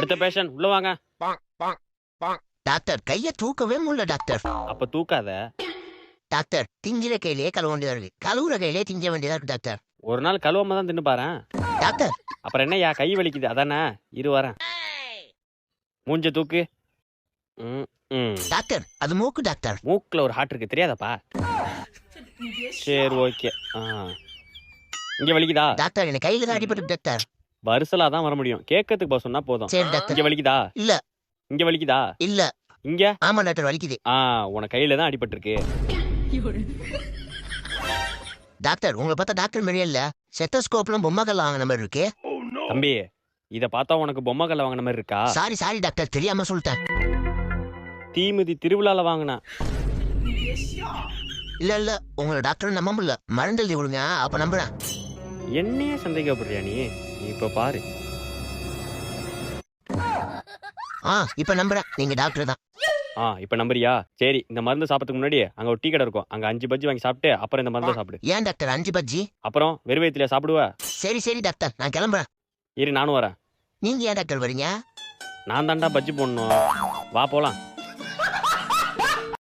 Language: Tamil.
அடுத்த பேஷண்ட் உள்ள வாங்க. டாக்டர் கைய தூக்கவே முடியல டாக்டர். அப்ப தூக்காத. டாக்டர் திங்கிற கையிலேயே கழுவ வேண்டியதா இருக்கு. கழுவுற கையிலே திங்க வேண்டியதா இருக்கு டாக்டர். ஒரு நாள் கழுவாம தான் தின்னு பாரேன். டாக்டர். அப்புறம் என்னய்யா கை வலிக்குது? அதானே? இரு வரேன். மூஞ்ச தூக்கு. டாக்டர் அது மூக்கு டாக்டர். மூக்குல ஒரு ஹார்ட் இருக்கு. தெரியாதாப்பா? சரி ஓகே. இங்க வலிக்குதா? டாக்டர் எனக்கு கையில தான் அடிபட்டு டாக்டர். வருசலா தான் வர முடியும். கேட்கறதுக்கு பா சொன்னா போதும். சரி டாக்டர். இங்க வலிக்குதா? இல்ல. இங்க வலிக்குதா? இல்ல. இங்க? ஆமா டாக்டர் வலிக்குது. ஆ உனக்கு கையில தான் அடிபட்டிருக்கு. டாக்டர் உங்களை பார்த்தா டாக்டர் மாதிரியே இல்ல. செத்தஸ்கோப்லாம் பொம்மைகள் வாங்கின மாதிரி இருக்கு. தம்பி இத பார்த்தா உனக்கு பொம்மை கல்ல வாங்கின மாதிரி இருக்கா? Sorry sorry doctor. தெரியாம சொல்லிட்டேன். தீமிதி திருவிழால வாங்கினேன் இல்ல இல்ல. உங்களை டாக்டர் நம்ப முடியல. மருந்து எழுதி கொடுங்க அப்ப நம்புறேன். என்னையே சந்தேகப்படுறியா நீ? இப்ப பாரு. ஆ இப்ப நம்புறேன். நீங்க டாக்டர் தான். ஆ இப்ப நம்புறியா? சரி இந்த மருந்து சாப்பிட்றதுக்கு முன்னாடி அங்க ஒரு டீ கடை இருக்கும். அங்க அஞ்சு பஜ்ஜி வாங்கி சாப்பிட்டு அப்புறம் இந்த மருந்தை சாப்பிடு. ஏன் டாக்டர் அஞ்சு பஜ்ஜி? அப்புறம் வெறும் வயித்துல சாப்பிடுவ? சரி சரி டாக்டர் நான் கிளம்புறேன். இரு நானும் வரேன். நீங்க ஏன் டாக்டர் வரீங்க? நான் தான்டா பஜ்ஜி போடணும். வா போலாம்.